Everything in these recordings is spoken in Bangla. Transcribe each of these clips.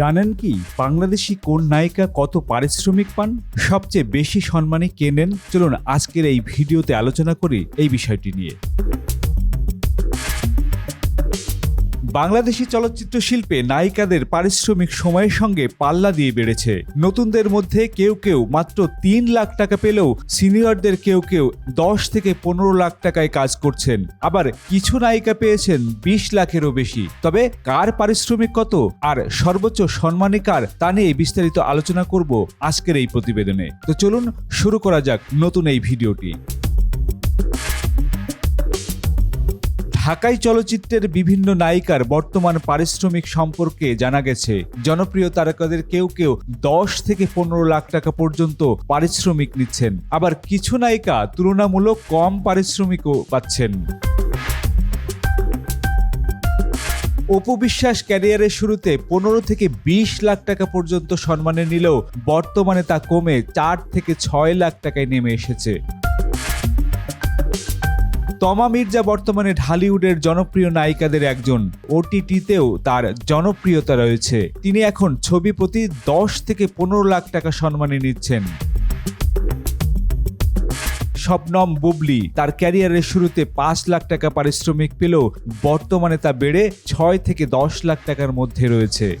জানেন কি, বাংলাদেশি কোন নায়িকা কত পারিশ্রমিক পান? সবচেয়ে বেশি সম্মানে কে নেন? চলুন আজকের এই ভিডিওতে আলোচনা করি এই বিষয়টি নিয়ে। বাংলাদেশি চলচ্চিত্র শিল্পে নায়িকাদের পারিশ্রমিক সময়ের সঙ্গে পাল্লা দিয়ে বেড়েছে। নতুনদের মধ্যে কেউ কেউ মাত্র তিন লাখ টাকা পেলেও সিনিয়রদের কেউ কেউ দশ থেকে পনেরো লাখ টাকায় কাজ করছেন। আবার কিছু নায়িকা পেয়েছেন বিশ লাখেরও বেশি। তবে কার পারিশ্রমিক কত আর সর্বোচ্চ সম্মানী কার তা নিয়ে বিস্তারিত আলোচনা করব আজকের এই প্রতিবেদনে। তো চলুন শুরু করা যাক নতুন এই ভিডিওটি। ঢাকাই চলচ্চিত্রের বিভিন্ন নায়িকার বর্তমান পারিশ্রমিক সম্পর্কে জানা গেছে। জনপ্রিয় তারকাদের কেউ কেউ দশ থেকে পনেরো লাখ টাকা পর্যন্ত পারিশ্রমিক নিচ্ছেন। আবার কিছু নায়িকা তুলনামূলক কম পারিশ্রমিকও পাচ্ছেন। অপু বিশ্বাস ক্যারিয়ারের শুরুতে পনেরো থেকে বিশ লাখ টাকা পর্যন্ত সম্মানে নিলেও বর্তমানে তা কমে চার থেকে ছয় লাখ টাকায় নেমে এসেছে। তমা মির্জা বর্তমানে ঢালিউডের জনপ্রিয় নায়িকাদের একজন। ওটিটিতেও তার জনপ্রিয়তা রয়েছে। তিনি এখন ছবি প্রতি দশ থেকে পনেরো লাখ টাকা সম্মানে নিচ্ছেন। শবনম বুবলি তার ক্যারিয়ারের শুরুতে পাঁচ লাখ টাকা পারিশ্রমিক পেলেও বর্তমানে তা বেড়ে ছয় থেকে দশ লাখ টাকার মধ্যে রয়েছে।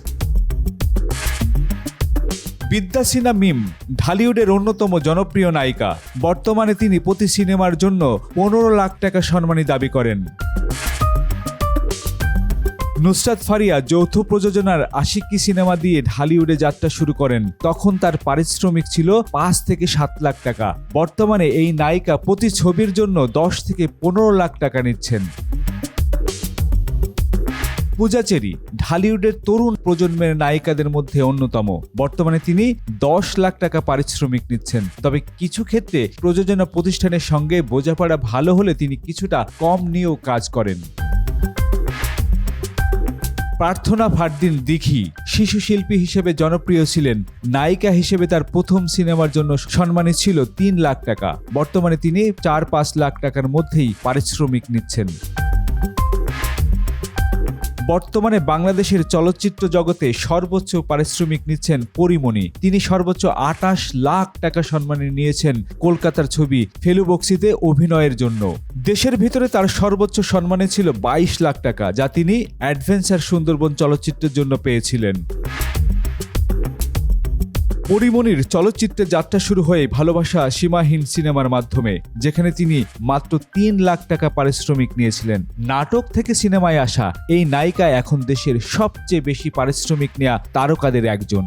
বিদ্যা সিনহা মিম, ঢালিউডের অন্যতম জনপ্রিয় নায়িকা। বর্তমানে তিনি প্রতি সিনেমার জন্য পনেরো লাখ টাকা সম্মানী দাবি করেন। নুসরাত ফারিয়া যৌথ প্রযোজনার আশিকি সিনেমা দিয়ে ঢালিউডে যাত্রা শুরু করেন। তখন তার পারিশ্রমিক ছিল পাঁচ থেকে সাত লাখ টাকা। বর্তমানে এই নায়িকা প্রতি ছবির জন্য দশ থেকে পনেরো লাখ টাকা নিচ্ছেন। পূজা চেরি ঢালিউডের তরুণ প্রজন্মের নায়িকাদের মধ্যে অন্যতম। বর্তমানে তিনি দশ লাখ টাকা পারিশ্রমিক নিচ্ছেন। তবে কিছু ক্ষেত্রে প্রযোজনা প্রতিষ্ঠানের সঙ্গে বোঝাপড়া ভালো হলে তিনি কিছুটা কম নিয়েও কাজ করেন। প্রার্থনা ভারদিন দিঘি, শিশু শিল্পী হিসেবে জনপ্রিয় ছিলেন। নায়িকা হিসেবে তার প্রথম সিনেমার জন্য সম্মানী ছিল তিন লাখ টাকা। বর্তমানে তিনি চার পাঁচ লাখ টাকার মধ্যেই পারিশ্রমিক নিচ্ছেন। বর্তমানে বাংলাদেশের চলচ্চিত্র জগতে সর্বোচ্চ পারিশ্রমিক নিচ্ছেন পরিমণি। তিনি সর্বোচ্চ আটাশ লাখ টাকা সম্মানে নিয়েছেন কলকাতার ছবি ফেলুবক্সিতে অভিনয়ের জন্য। দেশের ভিতরে তার সর্বোচ্চ সম্মানে ছিল বাইশ লাখ টাকা, যা তিনি অ্যাডভেঞ্চার সুন্দরবন চলচ্চিত্রের জন্য পেয়েছিলেন। পরিমণির চলচ্চিত্রে যাত্রা শুরু হয়ে ভালোবাসা সীমাহীন সিনেমার মাধ্যমে, যেখানে তিনি মাত্র তিন লাখ টাকা পারিশ্রমিক নিয়েছিলেন। নাটক থেকে সিনেমায় আসা এই নায়িকা এখন দেশের সবচেয়ে বেশি পারিশ্রমিক নেয়া তারকাদের একজন।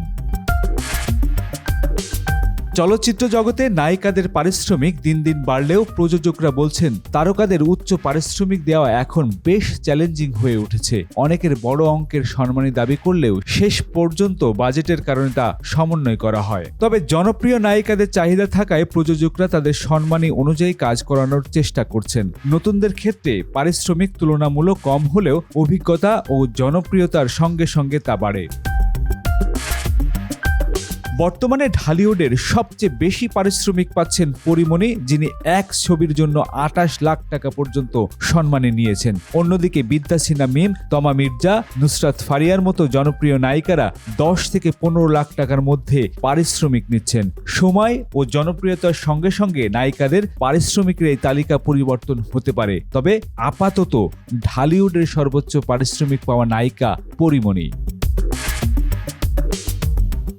চলচ্চিত্র জগতে নায়িকাদের পারিশ্রমিক দিন দিন বাড়লেও প্রযোজকরা বলছেন, তারকাদের উচ্চ পারিশ্রমিক দেওয়া এখন বেশ চ্যালেঞ্জিং হয়ে উঠেছে। অনেকের বড় অঙ্কের সম্মানী দাবি করলেও শেষ পর্যন্ত বাজেটের কারণে তা সমন্বয় করা হয়। তবে জনপ্রিয় নায়িকাদের চাহিদা থাকায় প্রযোজকরা তাদের সম্মানী অনুযায়ী কাজ করানোর চেষ্টা করছেন। নতুনদের ক্ষেত্রে পারিশ্রমিক তুলনামূলক কম হলেও অভিজ্ঞতা ও জনপ্রিয়তার সঙ্গে সঙ্গে তা বাড়ে। বর্তমানে ঢালিউডের সবচেয়ে বেশি পারিশ্রমিক পাচ্ছেন পরিমণি, যিনি এক ছবির জন্য আটাশ লাখ টাকা পর্যন্ত সম্মানে নিয়েছেন। অন্যদিকে বিদ্যা সিনহা মিম, তমা মির্জা, নুসরাত ফারিয়ার মতো জনপ্রিয় নায়িকারা দশ থেকে পনেরো লাখ টাকার মধ্যে পারিশ্রমিক নিচ্ছেন। সময় ও জনপ্রিয়তার সঙ্গে সঙ্গে নায়িকাদের পারিশ্রমিকের এই তালিকা পরিবর্তন হতে পারে। তবে আপাতত ঢালিউডের সর্বোচ্চ পারিশ্রমিক পাওয়া নায়িকা পরিমণি।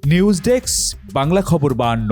নিউজ ডেস্ক বাংলা খবর বাহান্ন